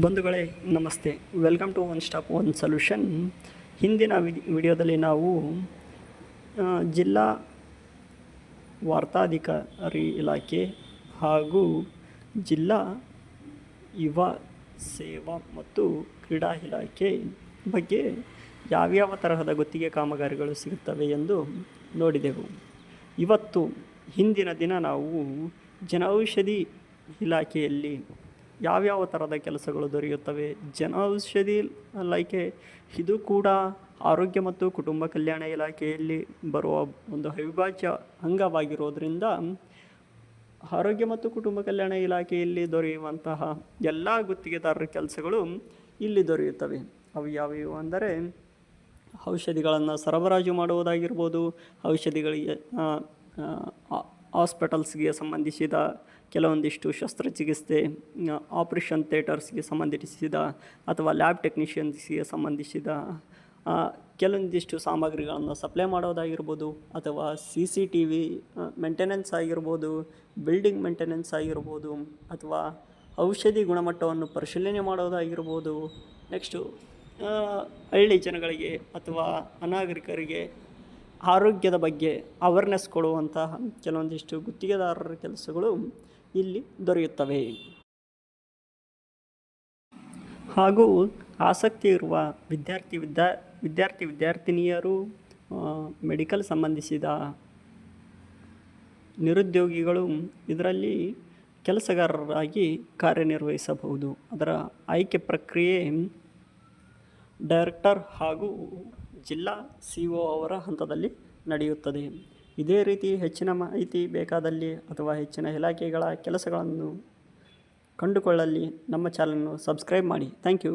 ಬಂಧುಗಳೇ, ನಮಸ್ತೆ. Welcome to one stop one solution ಹಿಂದಿನ ವಿಡಿ, ವಿಡಿಯೋದಲ್ಲಿ ನಾವು ಜಿಲ್ಲಾ ವಾರ್ತಾಧಿಕಾರಿ ಇಲಾಖೆ ಹಾಗೂ ಜಿಲ್ಲಾ ಯುವ ಸೇವಾ ಮತ್ತು ಕ್ರೀಡಾ ಇಲಾಖೆ ಬಗ್ಗೆ ಯಾವ್ಯಾವ ತರಹದ ಗುತ್ತಿಗೆ ಕಾಮಗಾರಿಗಳು ಸಿಗುತ್ತವೆ ಎಂದು ನೋಡಿದೆವು. ಇವತ್ತು ಹಿಂದಿನ ದಿನ ನಾವು ಜನೌಷಧಿ ಇಲಾಖೆಯಲ್ಲಿ ಯಾವ್ಯಾವ ಥರದ ಕೆಲಸಗಳು ದೊರೆಯುತ್ತವೆ? ಜನೌಷಧಿ ಲೈಕೆ, ಇದು ಕೂಡ ಆರೋಗ್ಯ ಮತ್ತು ಕುಟುಂಬ ಕಲ್ಯಾಣ ಇಲಾಖೆಯಲ್ಲಿ ಬರುವ ಒಂದು ಅವಿಭಾಜ್ಯ ಅಂಗವಾಗಿರೋದ್ರಿಂದ ಆರೋಗ್ಯ ಮತ್ತು ಕುಟುಂಬ ಕಲ್ಯಾಣ ಇಲಾಖೆಯಲ್ಲಿ ದೊರೆಯುವಂತಹ ಎಲ್ಲ ಗುತ್ತಿಗೆದಾರರ ಕೆಲಸಗಳು ಇಲ್ಲಿ ದೊರೆಯುತ್ತವೆ. ಅವು ಯಾವ್ಯಾವು ಅಂದರೆ ಔಷಧಿಗಳನ್ನು ಸರಬರಾಜು ಮಾಡುವುದಾಗಿರ್ಬೋದು, ಔಷಧಿಗಳಿಗೆ ಹಾಸ್ಪಿಟಲ್ಸ್ಗೆ ಸಂಬಂಧಿಸಿದ ಕೆಲವೊಂದಿಷ್ಟು ಶಸ್ತ್ರಚಿಕಿತ್ಸೆ ಆಪ್ರೇಷನ್ ಥಿಯೇಟರ್ಸ್ಗೆ ಸಂಬಂಧಿಸಿದ ಅಥವಾ ಲ್ಯಾಬ್ ಟೆಕ್ನಿಷಿಯನ್ಸ್ಗೆ ಸಂಬಂಧಿಸಿದ ಕೆಲವೊಂದಿಷ್ಟು ಸಾಮಗ್ರಿಗಳನ್ನು ಸಪ್ಲೈ ಮಾಡೋದಾಗಿರ್ಬೋದು ಅಥವಾ C C T V maintenance ಆಗಿರ್ಬೋದು, ಬಿಲ್ಡಿಂಗ್ ಮೇಂಟೆನೆನ್ಸ್ ಆಗಿರ್ಬೋದು ಅಥವಾ ಔಷಧಿ ಗುಣಮಟ್ಟವನ್ನು ಪರಿಶೀಲನೆ ಮಾಡೋದಾಗಿರ್ಬೋದು. ನೆಕ್ಸ್ಟು ಹಳ್ಳಿ ಜನಗಳಿಗೆ ಅಥವಾ ಅನಾಗರಿಕರಿಗೆ ಆರೋಗ್ಯದ ಬಗ್ಗೆ ಅವೇರ್ನೆಸ್ ಕೊಡುವಂತಹ ಕೆಲವೊಂದಿಷ್ಟು ಗುತ್ತಿಗೆದಾರರ ಕೆಲಸಗಳು ಇಲ್ಲಿ ದೊರೆಯುತ್ತವೆ. ಹಾಗೂ ಆಸಕ್ತಿ ಇರುವ ವಿದ್ಯಾರ್ಥಿ ವಿದ್ಯಾ ವಿದ್ಯಾರ್ಥಿ ವಿದ್ಯಾರ್ಥಿನಿಯರು ಮೆಡಿಕಲ್ ಸಂಬಂಧಿಸಿದ ನಿರುದ್ಯೋಗಿಗಳು ಇದರಲ್ಲಿ ಕೆಲಸಗಾರರಾಗಿ ಕಾರ್ಯನಿರ್ವಹಿಸಬಹುದು. ಅದರ ಆಯ್ಕೆ ಪ್ರಕ್ರಿಯೆ ಡೈರೆಕ್ಟರ್ ಹಾಗೂ ಜಿಲ್ಲಾ ಸಿ ಒ ಅವರ ಹಂತದಲ್ಲಿ ನಡೆಯುತ್ತದೆ. ಇದೇ ರೀತಿ ಹೆಚ್ಚಿನ ಮಾಹಿತಿ ಬೇಕಾದಲ್ಲಿ ಅಥವಾ ಹೆಚ್ಚಿನ ಇಲಾಖೆಗಳ ಕೆಲಸಗಳನ್ನು ಕಂಡುಕೊಳ್ಳಲಿ. ನಮ್ಮ ಚಾನಲನ್ನು ಸಬ್ಸ್ಕ್ರೈಬ್ ಮಾಡಿ. Thank you.